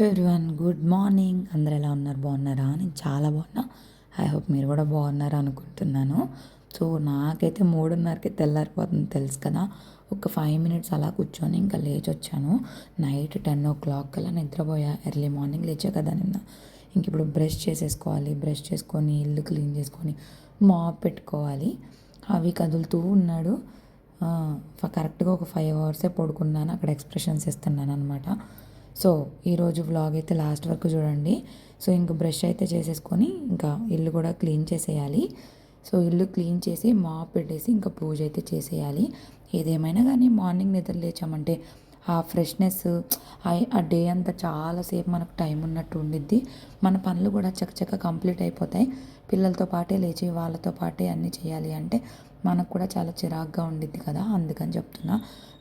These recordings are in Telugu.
హలో ఎవ్రీవన్ గుడ్ మార్నింగ్ అందరు ఎలా ఉన్నారు? బాగున్నారా? నేను చాలా బాగున్నా. ఐ హోప్ మీరు కూడా బాగున్నారు అనుకుంటున్నాను. సో నాకైతే మూడున్నరకి తెల్లారిపోతుంది తెలుసు కదా. ఒక ఫైవ్ మినిట్స్ అలా కూర్చొని ఇంకా లేచి వచ్చాను నైట్ టెన్ ఓ క్లాక్ కల్లా నిద్రపోయా. ఎర్లీ మార్నింగ్ లేచా కదా నిన్న. ఇంక ఇప్పుడు బ్రష్ చేసేసుకోవాలి. బ్రష్ చేసుకొని ఇల్లు క్లీన్ చేసుకొని మాప్ పెట్టుకోవాలి. అవి కదులుతూ ఉన్నాడు. కరెక్ట్గా ఒక ఫైవ్ అవర్సే పడుకున్నాను. అక్కడ ఎక్స్ప్రెషన్స్ ఇస్తున్నాను అనమాట సో ఈరోజు వ్లాగ్ అయితే లాస్ట్ వరకు చూడండి. సో ఇంక బ్రష్ అయితే చేసేసుకొని ఇంకా ఇల్లు కూడా క్లీన్ చేసేయాలి. సో ఇల్లు క్లీన్ చేసి మాప్ పెట్టేసి ఇంకా పూజ అయితే చేసేయాలి. ఏదేమైనా కానీ మార్నింగ్ నిద్ర లేచామంటే ఆ ఫ్రెష్నెస్ ఆ డే అంతా చాలాసేపు మనకు టైం ఉన్నట్టు ఉండిద్ది. మన పనులు కూడా చక్కచక్క కంప్లీట్ అయిపోతాయి. పిల్లలతో పాటే లేచి వాళ్ళతో పాటే అన్నీ చేయాలి అంటే మనకు కూడా చాలా చిరాగ్గా ఉండిద్ది కదా అందుకని చెప్తున్నా.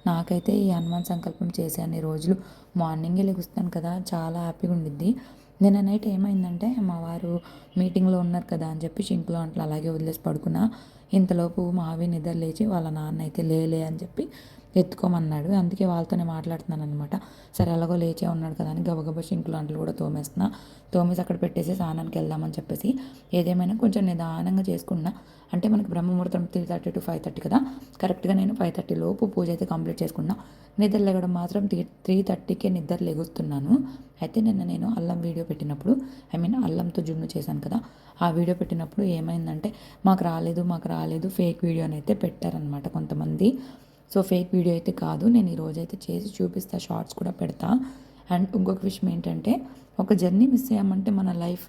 నాకైతే ఈ హనుమాన్ సంకల్పం చేసే అన్ని రోజులు మార్నింగే లెగుస్తాను కదా చాలా హ్యాపీగా ఉండిద్ది. నిన్న నైట్ ఏమైందంటే మా వారు మీటింగ్లో ఉన్నారు కదా అని చెప్పి షింక్లో అట్లా అలాగే వదిలేసి పడుకున్నా. ఇంతలోపు మావి నిద్ర లేచి వాళ్ళ నాన్న అయితే లేలే అని చెప్పి ఎత్తుకోమన్నాడు. అందుకే వాళ్ళతోనే మాట్లాడుతున్నాను అనమాట సరే ఎలాగో లేచే ఉన్నాడు కదా అని గబగబా షింకులు అంట్లు కూడా తోమేస్తున్నా. తోమేసి అక్కడ పెట్టేసి స్నానానికి వెళ్దామని చెప్పేసి ఏదేమైనా కొంచెం నిదానంగా చేసుకున్నా. అంటే మనకి బ్రహ్మముహూర్తం three thirty to five thirty కదా. కరెక్ట్గా నేను ఫైవ్ థర్టీ లోపు పూజ అయితే కంప్లీట్ చేసుకున్నా. నిద్ర లేగడం మాత్రం త్రీ త్రీ థర్టీకే నిద్ర లెగుస్తున్నాను. అయితే నిన్న నేను అల్లం వీడియో పెట్టినప్పుడు ఐ మీన్ అల్లంతో జున్ను చేశాను కదా. ఆ వీడియో పెట్టినప్పుడు ఏమైందంటే మాకు రాలేదు మాకు రాలేదు ఫేక్ వీడియోని అయితే పెట్టారనమాట కొంతమంది. సో ఫేక్ వీడియో అయితే కాదు. నేను ఈరోజు అయితే చేసి చూపిస్తా షార్ట్స్ కూడా పెడతా. అండ్ ఇంకొక విషయం ఏంటంటే ఒక జర్నీ మిస్ అయ్యామంటే మన లైఫ్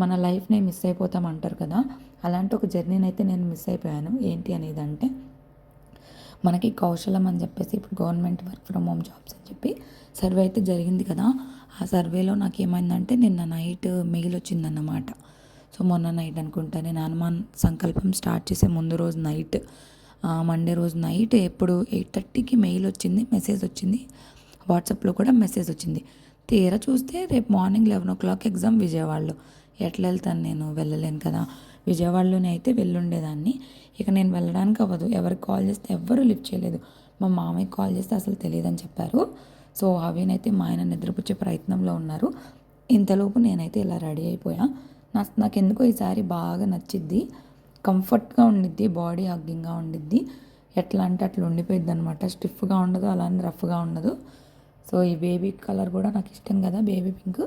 మన లైఫ్నే మిస్ అయిపోతాం అంటారు కదా. అలాంటి ఒక జర్నీని అయితే నేను మిస్ అయిపోయాను. ఏంటి అనేది అంటే మనకి కౌశలం అని చెప్పేసి ఇప్పుడు government work from home jobs అని చెప్పి సర్వే అయితే జరిగింది కదా. ఆ సర్వేలో నాకు ఏమైందంటే నిన్న నైట్ మెయిల్ వచ్చిందన్నమాట. సో మొన్న నైట్ అనుకుంటా నేను హనుమాన్ సంకల్పం స్టార్ట్ చేసే ముందు రోజు నైట్ మండే రోజు నైట్ ఎప్పుడు ఎయిట్ థర్టీకి మెయిల్ వచ్చింది మెసేజ్ వచ్చింది. వాట్సాప్లో కూడా మెసేజ్ వచ్చింది. తీరా చూస్తే రేపు morning eleven o'clock exam విజయవాడలో. ఎట్లా వెళ్తాను నేను? వెళ్ళలేను కదా. విజయవాడలోనే అయితే వెళ్ళుండేదాన్ని. ఇక నేను వెళ్ళడానికి అవ్వదు. ఎవరికి కాల్ చేస్తే ఎవ్వరూ లిఫ్ట్ చేయలేదు. మా మామయ్యకి కాల్ చేస్తే అసలు తెలియదని చెప్పారు. సో అవినైతే మా ఆయన నిద్రపుచ్చే ప్రయత్నంలో ఉన్నారు. ఇంతలోపు నేనైతే ఇలా రెడీ అయిపోయా. నాకు నాకు ఎందుకో ఈసారి బాగా నచ్చిద్ది. కంఫర్ట్గా ఉండిద్ది బాడీ హగ్గింగ్గా ఉండిద్ది. ఎట్లా అంటే అట్లా ఉండిపోయింది అనమాట స్టిఫ్గా ఉండదు అలానే రఫ్గా ఉండదు. సో ఈ బేబీ కలర్ కూడా నాకు ఇష్టం కదా బేబీ పింక్.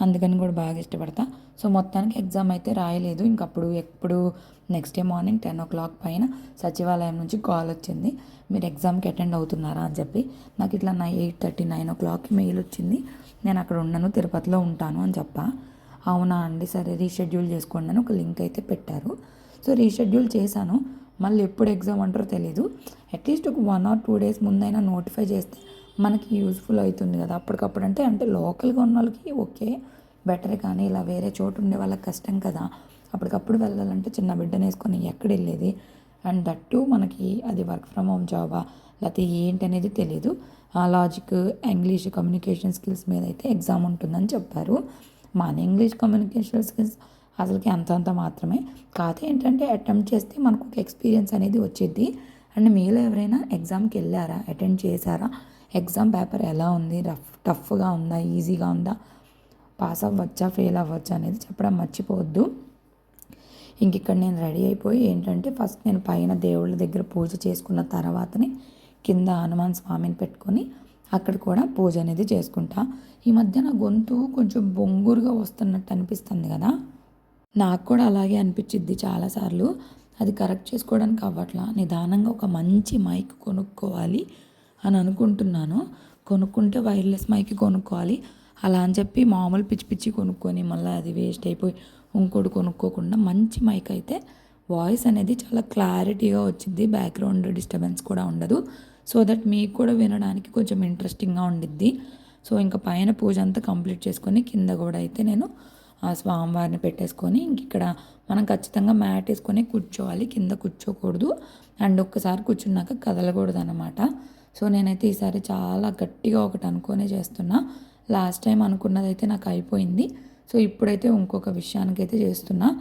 అందుకని కూడా బాగా ఇష్టపడతా. సో మొత్తానికి ఎగ్జామ్ అయితే రాయలేదు. ఇంకప్పుడు ఎప్పుడు next day morning ten o'clock పైన సచివాలయం నుంచి కాల్ వచ్చింది. మీరు ఎగ్జామ్కి అటెండ్ అవుతున్నారా? అని చెప్పి. నాకు ఇట్లా నా ఎయిట్ థర్టీ నైన్ ఓ క్లాక్కి మెయిల్ వచ్చింది. నేను అక్కడ ఉండను తిరుపతిలో ఉంటాను అని చెప్పా. అవునా అండి సరే రీషెడ్యూల్ చేసుకోండి అని ఒక లింక్ అయితే పెట్టారు. సో రీషెడ్యూల్ చేశాను. మళ్ళీ ఎప్పుడు ఎగ్జామ్ అంటారో తెలీదు. అట్లీస్ట్ ఒక వన్ ఆర్ టూ డేస్ ముందైనా నోటిఫై చేస్తే మనకి యూస్ఫుల్ అవుతుంది కదా. అప్పటికప్పుడు అంటే అంటే లోకల్గా ఉన్న వాళ్ళకి ఓకే. బెటర్ కానీ ఇలా వేరే చోటు ఉండే వాళ్ళకి కష్టం కదా. అప్పటికప్పుడు వెళ్ళాలంటే చిన్న బిడ్డను వేసుకొని ఎక్కడ వెళ్ళేది? అండ్ దట్ టూ మనకి అది వర్క్ ఫ్రమ్ హోమ్ జాబా? లేకపోతే ఏంటి అనేది తెలియదు ఆ లాజిక్ ఇంగ్లీష్ కమ్యూనికేషన్ స్కిల్స్ మీద అయితే ఎగ్జామ్ ఉంటుందని చెప్పారు. మన ఇంగ్లీష్ కమ్యూనికేషన్ స్కిల్స్ అసలుకి అంతంత మాత్రమే. కాదు ఏంటంటే అటెంప్ట్ చేస్తే మనకు ఒక ఎక్స్పీరియన్స్ అనేది వచ్చింది అండ్ మీలో ఎవరైనా ఎగ్జామ్కి వెళ్ళారా? అటెండ్ చేశారా? ఎగ్జామ్ పేపర్ ఎలా ఉంది? రఫ్ టఫ్గా ఉందా? ఈజీగా ఉందా? పాస్ అవ్వచ్చా? ఫెయిల్ అవ్వచ్చా? అనేది చెప్పడం మర్చిపోవద్దు. ఇంక ఇక్కడ నేను రెడీ అయిపోయి ఏంటంటే ఫస్ట్ నేను పైన దేవుళ్ళ దగ్గర పూజ చేసుకున్న తర్వాతనే కింద హనుమాన్ స్వామిని పెట్టుకొని అక్కడ కూడా పూజ అనేది చేసుకుంటా. ఈ మధ్య నా గొంతు కొంచెం బొంగురుగా వస్తున్నట్టు అనిపిస్తుంది కదా? నాకు కూడా అలాగే అనిపించిద్ది చాలాసార్లు. అది కరెక్ట్ చేసుకోవడానికి అవ్వట్లా. నిదానంగా ఒక మంచి మైక్ కొనుక్కోవాలి అని అనుకుంటున్నాను. కొనుక్కుంటే వైర్లెస్ మైక్ కొనుక్కోవాలి. అలా అని చెప్పి మామూలు పిచ్చి పిచ్చి కొనుక్కొని మళ్ళీ అది వేస్ట్ అయిపోయి ఇంకోటి కొనుక్కోకుండా మంచి మైక్ అయితే వాయిస్ అనేది చాలా క్లారిటీగా వచ్చింది బ్యాక్గ్రౌండ్ డిస్టర్బెన్స్ కూడా ఉండదు. సో దట్ మీకు కూడా వినడానికి కొంచెం ఇంట్రెస్టింగ్గా ఉండిద్ది. సో ఇంకా పైన పూజ అంతా కంప్లీట్ చేసుకొని కింద కూడా అయితే నేను ఆ స్వామివారిని పెట్టేసుకొని ఇంక ఇక్కడ మనం ఖచ్చితంగా మ్యాట్ వేసుకొని కూర్చోవాలి. కింద కూర్చోకూడదు. అండ్ ఒక్కసారి కూర్చున్నాక కదలకూడదు అనమాట సో నేనైతే ఈసారి చాలా గట్టిగా ఒకటి అనుకునే చేస్తున్నా. లాస్ట్ టైం అనుకున్నదైతే నాకు అయిపోయింది. సో ఇప్పుడైతే ఇంకొక విషయానికైతే చేస్తున్నా.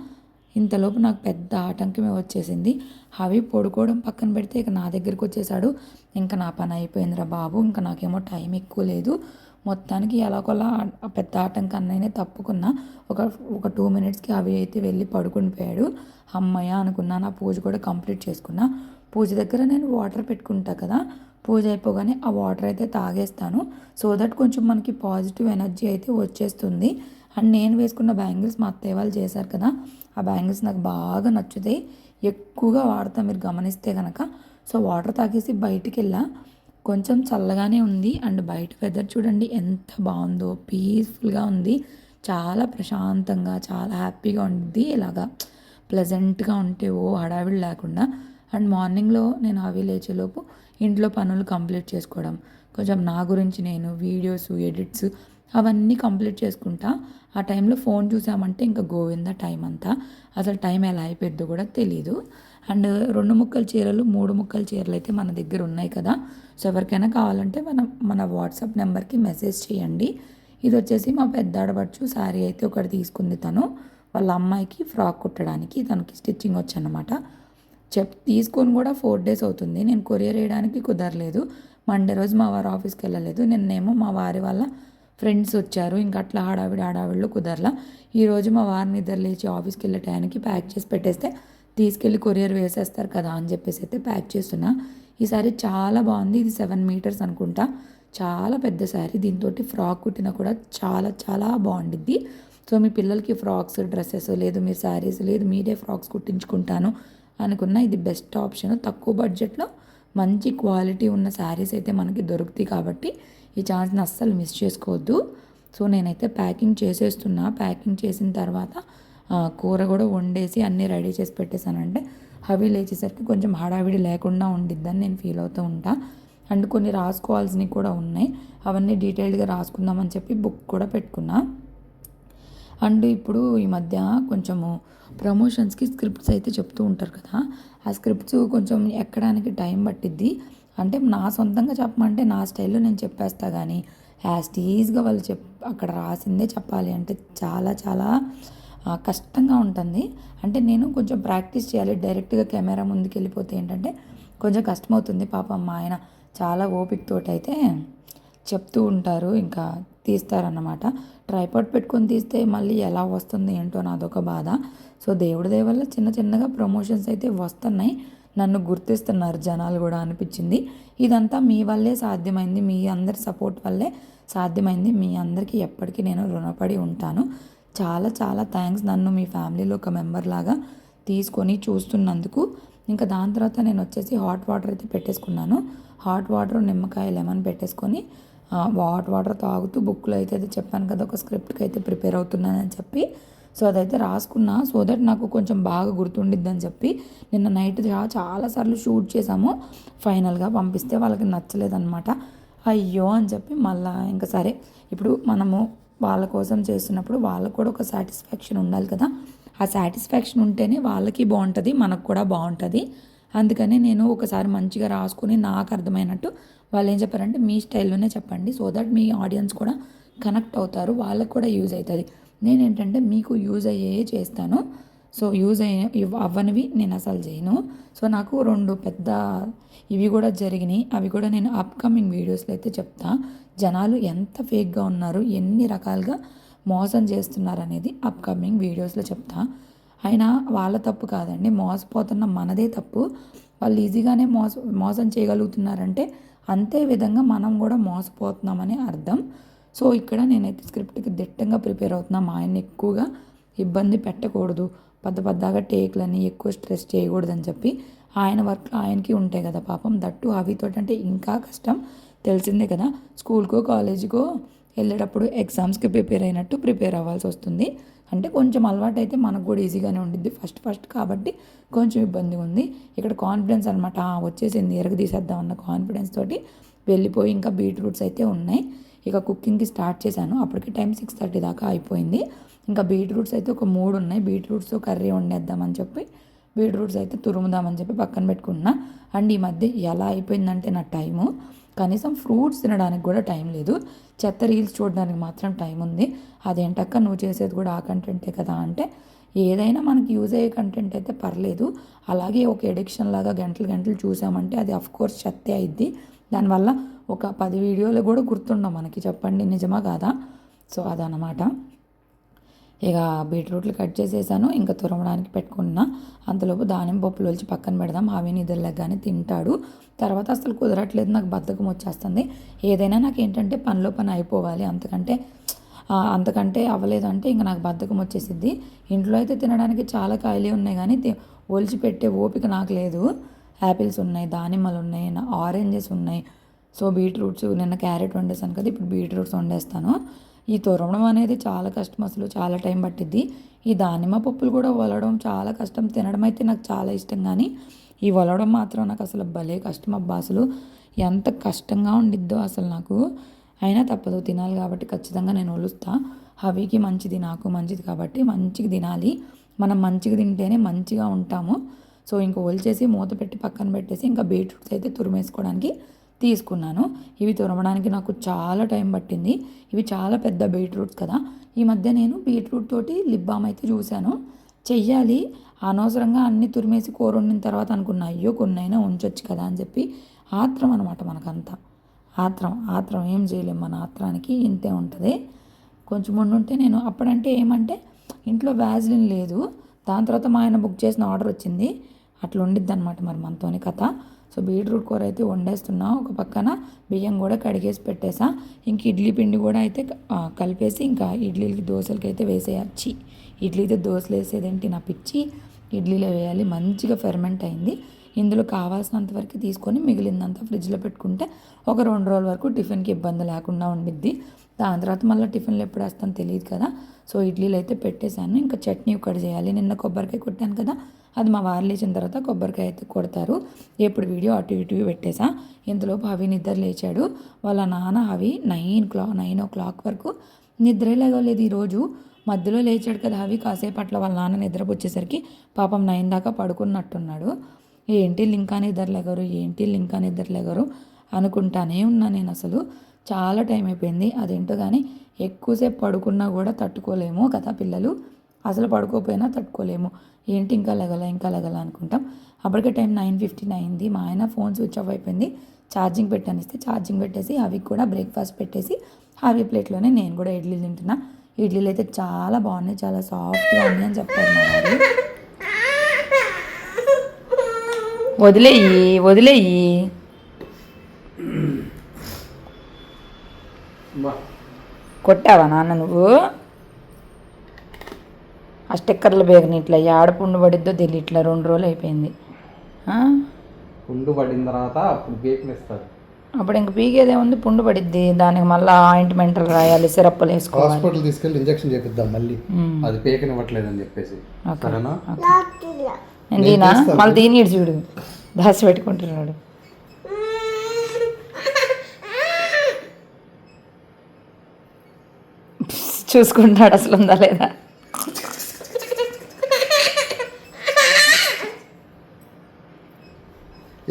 ఇంతలోపు నాకు పెద్ద ఆటంకమే వచ్చేసింది. అవి పడుకోవడం పక్కన పెడితే ఇక నా దగ్గరికి వచ్చేసాడు ఇంకా నా పని అయిపోయిందిరా బాబు. ఇంకా నాకేమో టైం ఎక్కువ లేదు. మొత్తానికి ఎలాగోలా ఆ పెద్ద ఆటంకం తప్పుకున్నా ఒక ఒక టూ మినిట్స్కి అవి అయితే వెళ్ళి పడుకుని పోయాడు. అమ్మయ్య అనుకున్నా నా పూజ కూడా కంప్లీట్ చేసుకున్నా. పూజ దగ్గర నేను వాటర్ పెట్టుకుంటా కదా పూజ అయిపోగానే ఆ వాటర్ అయితే తాగేస్తాను. సో దట్ కొంచెం మనకి పాజిటివ్ ఎనర్జీ అయితే వచ్చేస్తుంది. అండ్ నేను వేసుకున్న బ్యాంగిల్స్ మా అత్తయ్య వాళ్ళు చేశారు కదా ఆ బ్యాంగిల్స్ నాకు బాగా నచ్చుతాయి. ఎక్కువగా వాడతా మీరు గమనిస్తే కనుక సో వాటర్ తాగేసి బయటికి వెళ్ళా. కొంచెం చల్లగానే ఉంది. అండ్ బయట వెదర్ చూడండి ఎంత బాగుందో. పీస్ఫుల్గా ఉంది. చాలా ప్రశాంతంగా చాలా హ్యాపీగా ఉంది ఇలాగా ప్లెజెంట్గా ఉంటే ఓ హడావిడి లేకుండా. అండ్ మార్నింగ్లో నేను అవి లేచేలోపు ఇంట్లో పనులు కంప్లీట్ చేసుకోవడం. కొంచెం నా గురించి నేను వీడియోస్ ఎడిట్స్ అవన్నీ కంప్లీట్ చేసుకుంటా. ఆ టైంలో ఫోన్ చూసామంటే ఇంకా గోవింద టైం అంతా. అసలు టైం ఎలా అయిపోద్దో కూడా తెలీదు. అండ్ రెండు ముక్కల చీరలు మూడు ముక్కల చీరలు అయితే మన దగ్గర ఉన్నాయి కదా. సో ఎవరికైనా కావాలంటే మనం మన వాట్సాప్ నెంబర్కి మెసేజ్ చేయండి. ఇది వచ్చేసి మా పెద్ద ఆడబడుచు శారీ అయితే ఒకటి తీసుకుంది తను. వాళ్ళ అమ్మాయికి ఫ్రాక్ కుట్టడానికి తనకి స్టిచ్చింగ్ వచ్చనమాట చెప్ తీసుకొని కూడా ఫోర్ డేస్ అవుతుంది. నేను కొరియర్ వేయడానికి కుదరలేదు. మండే రోజు మా వారు ఆఫీస్కి వెళ్ళలేదు. నిన్నేమో మా వారి వాళ్ళ ఫ్రెండ్స్ వచ్చారు. ఇంకా అట్లా హడావిడి హడావిడిలో కుదరలా. ఈరోజు మా వారిని ఇద్దరు లేచి ఆఫీస్కి వెళ్ళే టైంకి ప్యాక్ చేసి పెట్టేస్తే తీసుకెళ్ళి కొరియర్ వేసేస్తారు కదా అని చెప్పేసి అయితే ప్యాక్ చేస్తున్నా. ఈ సారీ చాలా బాగుంది. ఇది సెవెన్ మీటర్స్ అనుకుంటా. చాలా పెద్ద శారీ దీంతో ఫ్రాక్ కుట్టినా కూడా చాలా చాలా బాగుండిద్ది. సో మీ పిల్లలకి ఫ్రాక్స్ డ్రెస్సెస్ లేదు మీ శారీస్ లేదు మీరే ఫ్రాక్స్ కుట్టించుకుంటాను అనుకున్న ఇది బెస్ట్ ఆప్షన్. తక్కువ బడ్జెట్లో మంచి క్వాలిటీ ఉన్న శారీస్ అయితే మనకి దొరుకుతాయి కాబట్టి ఈ ఛాన్స్ని అస్సలు మిస్ చేసుకోవద్దు. సో నేనైతే ప్యాకింగ్ చేసేస్తున్నా. ప్యాకింగ్ చేసిన తర్వాత కూర కూడా వండేసి అన్నీ రెడీ చేసి పెట్టేశానంటే అవి లేచేసరికి కొంచెం హడావిడి లేకుండా ఉండిద్దని నేను ఫీల్ అవుతూ ఉంటా. అండ్ కొన్ని రాసుకోవాల్సినవి కూడా ఉన్నాయి. అవన్నీ డీటెయిల్డ్గా రాసుకుందామని చెప్పి బుక్ కూడా పెట్టుకున్నా. అండ్ ఇప్పుడు ఈ మధ్య కొంచెము ప్రమోషన్స్కి స్క్రిప్ట్స్ అయితే చెప్తూ ఉంటారు కదా. ఆ స్క్రిప్ట్స్ కొంచెం ఎక్కడానికి టైం పట్టిద్ది. అంటే నా సొంతంగా చెప్పమంటే నా స్టైల్లో నేను చెప్పేస్తా కానీ యాజ్ టీజ్గా వాళ్ళు చెప్ అక్కడ రాసిందే చెప్పాలి అంటే చాలా చాలా కష్టంగా ఉంటుంది. అంటే నేను కొంచెం ప్రాక్టీస్ చేయాలి. డైరెక్ట్గా కెమెరా ముందుకు వెళ్ళిపోతే ఏంటంటే కొంచెం కష్టమవుతుంది. పాపం మా ఆయన చాలా ఓపికతోటి అయితే చెప్తూ ఉంటారు. ఇంకా తీస్తారన్నమాట. ట్రైపాడ్ పెట్టుకొని తీస్తే మళ్ళీ ఎలా వస్తుంది ఏంటో నాదొక బాధ. సో దేవుడి దయ వల్ల చిన్న చిన్నగా ప్రమోషన్స్ అయితే వస్తున్నాయి. నన్ను గుర్తిస్తున్నారు జనాలు కూడా అనిపించింది. ఇదంతా మీ వల్లే సాధ్యమైంది. మీ అందరి సపోర్ట్ వల్లే సాధ్యమైంది. మీ అందరికీ ఎప్పటికీ నేను రుణపడి ఉంటాను. చాలా చాలా థ్యాంక్స్ నన్ను మీ ఫ్యామిలీలో ఒక మెంబర్ లాగా తీసుకొని చూస్తున్నందుకు. ఇంకా దాని తర్వాత నేను వచ్చేసి హాట్ వాటర్ అయితే పెట్టేసుకున్నాను. హాట్ వాటర్ నిమ్మకాయ లెమన్ పెట్టేసుకొని హాట్ వాటర్ తాగుతూ బుక్లో అయితే అయితే చెప్పాను కదా ఒక స్క్రిప్ట్కి అయితే ప్రిపేర్ అవుతున్నానని చెప్పి. సో అదైతే రాసుకున్నా. సో దట్ నాకు కొంచెం బాగా గుర్తుండిద్దని చెప్పి నిన్న నైట్ చాలాసార్లు షూట్ చేసాము ఫైనల్గా పంపిస్తే వాళ్ళకి నచ్చలేదన్నమాట. అయ్యో అని చెప్పి మళ్ళా ఇంకా సరే. ఇప్పుడు మనము వాళ్ళ కోసం చేస్తున్నప్పుడు వాళ్ళకు కూడా ఒక సాటిస్ఫాక్షన్ ఉండాలి కదా. ఆ సాటిస్ఫాక్షన్ ఉంటేనే వాళ్ళకి బాగుంటుంది మనకు కూడా బాగుంటుంది. అందుకనే నేను ఒకసారి మంచిగా రాసుకుని నాకు అర్థమైనట్టు వాళ్ళు ఏం చెప్పారంటే మీ స్టైల్లోనే చెప్పండి. సో దట్ మీ ఆడియన్స్ కూడా కనెక్ట్ అవుతారు వాళ్ళకు కూడా యూజ్ అవుతుంది. నేనేంటంటే మీకు యూజ్ అయ్యే చేస్తాను. సో యూజ్ అయ్యే అవ్వనివి నేను అసలు చేయను. సో నాకు రెండు పెద్ద ఇవి కూడా జరిగినాయి. అవి కూడా నేను అప్కమింగ్ వీడియోస్లో అయితే చెప్తా. జనాలు ఎంత ఫేక్గా ఉన్నారు ఎన్ని రకాలుగా మోసం చేస్తున్నారు అనేది అప్కమింగ్ వీడియోస్లో చెప్తా. అయినా వాళ్ళ తప్పు కాదండి మోసపోతున్న మనదే తప్పు. వాళ్ళు ఈజీగానే మోస మోసం చేయగలుగుతున్నారంటే అంతే విధంగా మనం కూడా మోసపోతున్నామని అర్థం. సో ఇక్కడ నేనైతే స్క్రిప్ట్కి దిట్టంగా ప్రిపేర్ అవుతున్నా. మా ఆయన ఎక్కువగా ఇబ్బంది పెట్టకూడదు. పెద్ద పెద్దగా టేక్లని ఎక్కువ స్ట్రెస్ చేయకూడదని చెప్పి ఆయన వర్క్ ఆయనకి ఉంటాయి కదా పాపం. దట్టు అవితో అంటే ఇంకా కష్టం. తెలిసిందే కదా స్కూల్కో కాలేజీకో వెళ్ళేటప్పుడు ఎగ్జామ్స్కి ప్రిపేర్ అయినట్టు ప్రిపేర్ అవ్వాల్సి వస్తుంది. అంటే కొంచెం అలవాటు అయితే మనకు కూడా ఈజీగానే ఉంటుంది ఫస్ట్ ఫస్ట్ కాబట్టి కొంచెం ఇబ్బంది ఉంది. ఇక్కడ కాన్ఫిడెన్స్ అనమాట వచ్చేసింది ఎరగ తీసేద్దాం అన్న కాన్ఫిడెన్స్ తోటి వెళ్ళిపోయి ఇంకా బీట్రూట్స్ అయితే ఉన్నాయి. ఇక కుకింగ్కి స్టార్ట్ చేశాను. అప్పటికి టైం సిక్స్ థర్టీ దాకా అయిపోయింది. ఇంకా బీట్రూట్స్ అయితే ఒక మూడు ఉన్నాయి. బీట్రూట్స్తో కర్రీ వండేద్దామని చెప్పి బీట్రూట్స్ అయితే తురుముదామని చెప్పి పక్కన పెట్టుకున్నా అండ్ ఈ మధ్య ఎలా అయిపోయిందంటే నా టైము. కనీసం ఫ్రూట్స్ తినడానికి కూడా టైం లేదు. చెత్త రీల్స్ చూడడానికి మాత్రం టైం ఉంది. అదేంటక్క నువ్వు చేసేది కూడా ఆ కంటెంటే కదా అంటే ఏదైనా మనకి యూజ్ అయ్యే కంటెంట్ అయితే పర్లేదు. అలాగే ఒక ఎడిక్షన్ లాగా గంటలు గంటలు చూసామంటే అది కోర్స్ చెత్తే అయిద్ది. దానివల్ల ఒక పది వీడియోలు కూడా గుర్తుండవు మనకి. చెప్పండి నిజమా కాదా? సో అదనమాట ఇక బీట్రూట్లు కట్ చేసేసాను. ఇంకా తురమడానికి పెట్టుకున్నా అంతలోపు దానిమ్మ పప్పులు వచ్చి పక్కన పెడదాం. అవి నిద్రలేగానే తింటాడు. తర్వాత అసలు కుదరట్లేదు. నాకు బద్ధకం వచ్చేస్తుంది. ఏదైనా నాకు ఏంటంటే పనిలో పని అయిపోవాలి. అంతకంటే అంతకంటే అవ్వలేదు అంటే ఇంకా నాకు బద్ధకం వచ్చేసిద్ది. ఇంట్లో అయితే తినడానికి చాలా కాయలే ఉన్నాయి కానీ ఒలిచిపెట్టే ఒలిచి పెట్టే ఓపిక నాకు లేదు. యాపిల్స్ ఉన్నాయి దానిమ్మలు ఉన్నాయి ఆరెంజెస్ ఉన్నాయి. సో బీట్రూట్స్ నిన్న క్యారెట్ వండేసాను కదా ఇప్పుడు బీట్రూట్స్ వండేస్తాను. ఈ తురమడం అనేది చాలా కష్టం అసలు చాలా టైం పట్టిద్ది. ఈ దానిమ్మ పప్పులు కూడా వలడం చాలా కష్టం. తినడం అయితే నాకు చాలా ఇష్టం కానీ ఈ వలడం మాత్రం నాకు అసలు భలే కష్టం అబ్బా అసలు. ఎంత కష్టంగా ఉండిద్దో అసలు నాకు. అయినా తప్పదు తినాలి కాబట్టి ఖచ్చితంగా నేను ఒలుస్తా. హవికి మంచిది నాకు మంచిది కాబట్టి మంచిగా తినాలి. మనం మంచిగా తింటేనే మంచిగా ఉంటాము. సో ఇంకా ఒలిచేసి మూత పెట్టి పక్కన పెట్టేసి ఇంకా బీట్రూట్స్ అయితే తురిమేసుకోవడానికి తీసుకున్నాను. ఇవి తురమడానికి నాకు చాలా టైం పట్టింది. ఇవి చాలా పెద్ద బీట్రూట్స్ కదా. ఈ మధ్య నేను బీట్రూట్ తోటి లిప్ బామ్ అయితే చూశాను. చెయ్యాలి. అనవసరంగా అన్ని తురిమేసి కూర వండిన తర్వాత అనుకున్నా అయ్యో కొన్నైనా ఉంచొచ్చు కదా అని చెప్పి ఆత్రం అనమాట మనకంతా. ఆత్రం ఆత్రం ఏం చేయలేం మన ఆత్రానికి ఇంతే ఉంటుంది. కొంచెం ఉండుంటే నేను అప్పుడంటే ఏమంటే ఇంట్లో వ్యాజ్లిన్ లేదు. దాని తర్వాత మా ఆయన బుక్ చేసిన ఆర్డర్ వచ్చింది. అట్లా ఉండిద్ది అనమాట మరి మనతోని కథ. సో బీట్రూట్ కూర అయితే వండేస్తున్నా. ఒక పక్కన బియ్యం కూడా కడిగేసి పెట్టేసా. ఇంక ఇడ్లీ పిండి కూడా అయితే కలిపేసి ఇంకా ఇడ్లీలకి దోశలకి అయితే వేసేయచ్చి. ఇడ్లీతో దోశలు వేసేదేంటి నా పిచ్చి? ఇడ్లీలో వేయాలి. మంచిగా ఫెర్మెంట్ అయింది. ఇందులో కావాల్సినంత వరకు తీసుకొని మిగిలిందంతా ఫ్రిడ్జ్లో పెట్టుకుంటే ఒక రెండు రోజుల వరకు టిఫిన్కి ఇబ్బంది లేకుండా ఉండిద్ది. దాని తర్వాత మళ్ళీ టిఫిన్లు ఎప్పుడు వేస్తాను తెలియదు కదా. సో ఇడ్లీలు అయితే పెట్టేశాను. ఇంకా చట్నీ ఒకటి చేయాలి. నిన్న కొబ్బరికాయ కొట్టాను కదా. అది మా వారు లేచిన తర్వాత కొబ్బరికాయ అయితే కొడతారు. ఎప్పుడు వీడియో అటు ఇటు పెట్టేసా. ఇంతలోపు హవి నిద్ర లేచాడు. వాళ్ళ నాన్న హవి nine clock nine o'clock వరకు నిద్రే లేగలేదు ఈరోజు మధ్యలో లేచాడు కదా హవి. కాసేపు అట్లా వాళ్ళ నాన్న నిద్రకు వచ్చేసరికి పాపం నైన్ దాకా పడుకున్నట్టున్నాడు. ఏంటి లింకా నిద్రలేగరు ఏంటి లింకా నిద్రలేగరు అనుకుంటానే ఉన్నా నేను అసలు. చాలా టైం అయిపోయింది. అదేంటో కానీ ఎక్కువసేపు పడుకున్నా కూడా తట్టుకోలేము కదా పిల్లలు. అసలు పడుకోపోయినా తట్టుకోలేము. ఏంటి ఇంకా లెగల ఇంకా లెగల అనుకుంటాం. అప్పటికే టైం నైన్ ఫిఫ్టీన్ అయింది. మా ఆయన ఫోన్ స్విచ్ ఆఫ్ అయిపోయింది. ఛార్జింగ్ పెట్టానిస్తే ఛార్జింగ్ పెట్టేసి అవి కూడా బ్రేక్ఫాస్ట్ పెట్టేసి అవి ప్లేట్లోనే నేను కూడా ఇడ్లీలు తింటున్నా. ఇడ్లీలు అయితే చాలా బాగున్నాయి. చాలా సాఫ్ట్గా ఉన్నాయి అని చెప్పారు మా వారు. వదిలేయి వదిలేయి. కొట్టావా నాన్న నువ్వు? ఆ స్టిక్కర్లు బేగని ఇట్లా ఏడపుండు పడిద్దో తెలియట్లా రెండు రోజులు అయిపోయింది? పుండు పడిన తర్వాత అప్పుడు బేక్ని ఇస్తారు అప్పుడు ఇంక పీకేదేముంది పుండు పడిద్ది. దానికి మళ్ళీ ఆయింట్మెంట్లు రాయాలి సిరప్పులు వేసుకోవాలి. హాస్పిటల్ తీసుకెళ్ళి ఇంజక్షన్ చేపిద్దాం మళ్ళీ. అది పేకనివ్వట్లేదు అని చెప్పేసి సరేనా? నేను దీనా మళ్ళీ దీని చూడు. దాచి పెట్టుకుంటున్నాడు. చూసుకుంటాడు అసలు ఉందా లేదా?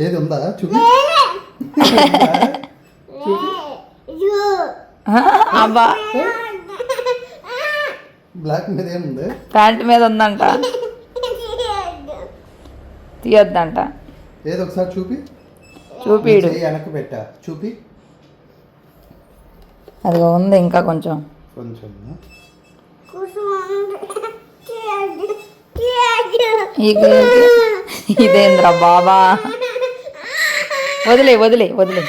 ఏది ఉందా? చూపి. అబ్బా. బ్లాక్ మీద ఏముంది? ప్యాంట్ మీద ఉందంట. తీయొద్దంట. ఏది ఒకసారి చూపి. చూపిడు. చెయ్యి వెనక్కి పెట్టా. చూపి. అదిగో ఉంది ఇంకా కొంచెం. కొంచెం. ఇదేంద్రా బాబా? వదిలే వదిలే వదిలే.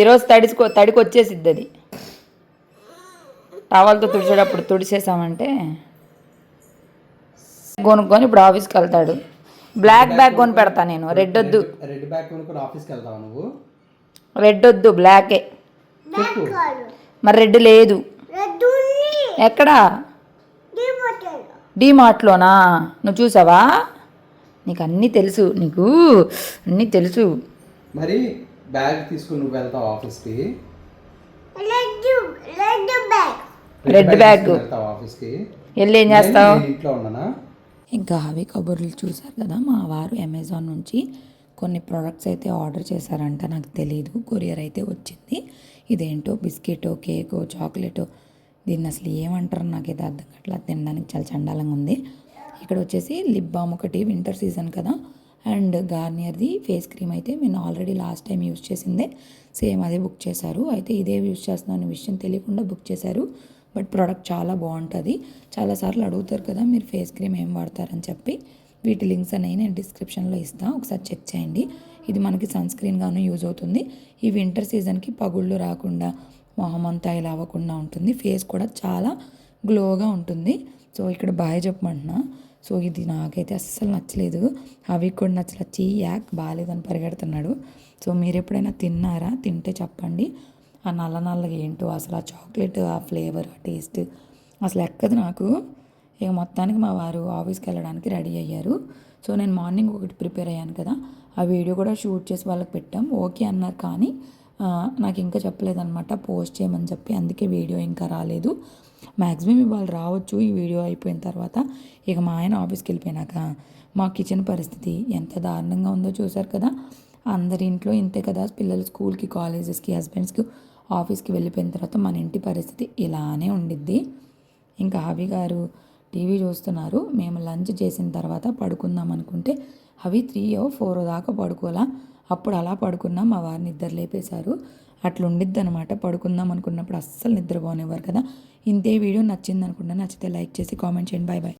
ఈరోజు తడిసుకో తడికి వచ్చేసిద్ది అది టవల్తో తుడిచేటప్పుడు తుడిచేసామంటే కొనుక్కొని ఇప్పుడు ఆఫీస్కి వెళ్తాడు బ్లాక్ బ్యాగ్ కొని పెడతా నేను రెడ్ వద్దు. రెడ్ బ్యాగ్ కొనుక్కొని ఆఫీస్కి వెళ్తావా నువ్వు? రెడ్ వద్దు బ్లాకే. మరి రెడ్ లేదు. ఎక్కడా? డీమార్ట్లోనా? నువ్వు చూసావా? నీకు అన్నీ తెలుసు నీకు అన్నీ తెలుసు. మరి బ్యాగ్ తీసుకుని నువ్వు వెళ్తావు ఆఫీస్కి? రెడ్ బ్యాగ్ ఆఫీస్కి? వెళ్ళి ఏం చేస్తావు? ఇంట్లో ఉన్నానా? ఇంకా అవి కబుర్లు చూసారు కదా మా వారు అమెజాన్ నుంచి కొన్ని ప్రోడక్ట్స్ అయితే ఆర్డర్ చేశారంట నాకు తెలియదు కొరియర్ అయితే వచ్చింది. ఇదేంటో బిస్కెటో కేకో చాక్లెటో దీన్ని అసలు ఏమంటారు నాకైతే అర్థం కావట్లేదు. తినడానికి చాలా చండాలంగా ఉంది. ఇక్కడ వచ్చేసి లిప్ బామ్ ఒకటి వింటర్ సీజన్ కదా. అండ్ గార్నియర్ది ఫేస్ క్రీమ్ అయితే నేను ఆల్రెడీ లాస్ట్ టైం యూజ్ చేసిందే. సేమ్ అదే బుక్ చేశారు. అయితే ఇదే యూస్ చేస్తున్నాను విషయం తెలియకుండా బుక్ చేశారు. బట్ ప్రోడక్ట్ చాలా బాగుంటుంది. చాలాసార్లు అడుగుతారు కదా మీరు ఫేస్ క్రీమ్ ఏం వాడతారని చెప్పి. వీటి లింక్స్ అనేవి నేను డిస్క్రిప్షన్లో ఇస్తాను ఒకసారి చెక్ చేయండి. ఇది మనకి సన్ స్క్రీన్గాను యూజ్ అవుతుంది. ఈ వింటర్ సీజన్కి పగుళ్ళు రాకుండా మొహం అంతా ఇలా అవ్వకుండా ఉంటుంది. ఫేస్ కూడా చాలా గ్లోగా ఉంటుంది. సో ఇక్కడ బాయ్ చెప్పమంటున్నా. సో ఇది నాకైతే అస్సలు నచ్చలేదు. అవి కూడా నచ్చలేదు చీ యాక్ బాగాలేదని పరిగెడుతున్నాడు. సో మీరు ఎప్పుడైనా తిన్నారా? తింటే చెప్పండి. ఆ నల్ల నల్లగా ఏంటో అసలు ఆ చాక్లెట్ ఆ ఫ్లేవర్ ఆ టేస్ట్ అసలు ఎక్కదు నాకు. ఇక మొత్తానికి మా వారు ఆఫీస్కి వెళ్ళడానికి రెడీ అయ్యారు. సో నేను మార్నింగ్ ఒకటి ప్రిపేర్ అయ్యాను కదా. ఆ వీడియో కూడా షూట్ చేసి వాళ్ళకి పెట్టాం. ఓకే అన్నారు కానీ నాకు ఇంకా చెప్పలేదన్నమాట. పోస్ట్ చేయమని చెప్పి అందుకే వీడియో ఇంకా రాలేదు. మ్యాక్సిమం ఇవాళ రావచ్చు ఈ వీడియో అయిపోయిన తర్వాత ఇక మా ఆయన ఆఫీస్కి వెళ్ళిపోయినాక మా కిచెన్ పరిస్థితి ఎంత దారుణంగా ఉందో చూశారు కదా. అందరి ఇంట్లో ఇంతే కదా పిల్లలు స్కూల్కి కాలేజెస్కి హస్బెండ్స్కి ఆఫీస్కి వెళ్ళిపోయిన తర్వాత మన ఇంటి పరిస్థితి ఇలానే ఉండిద్ది. ఇంకా హవి గారు టీవీ చూస్తున్నారు మేము లంచ్ చేసిన తర్వాత పడుకుందాం అనుకుంటే అవి త్రీ ఓ ఫోర్ దాకా పడుకోలా. అప్పుడు అలా పడుకున్నా మా వారిని ఇద్దరు లేపేశారు. అట్లా ఉండిద్ది అనమాట పడుకుందాం అనుకున్నప్పుడు అస్సలు నిద్రపోనివ్వరు కదా. ఇంతే వీడియో నచ్చింది అనుకుంటా నచ్చితే లైక్ చేసి కామెంట్ చేయండి. Bye bye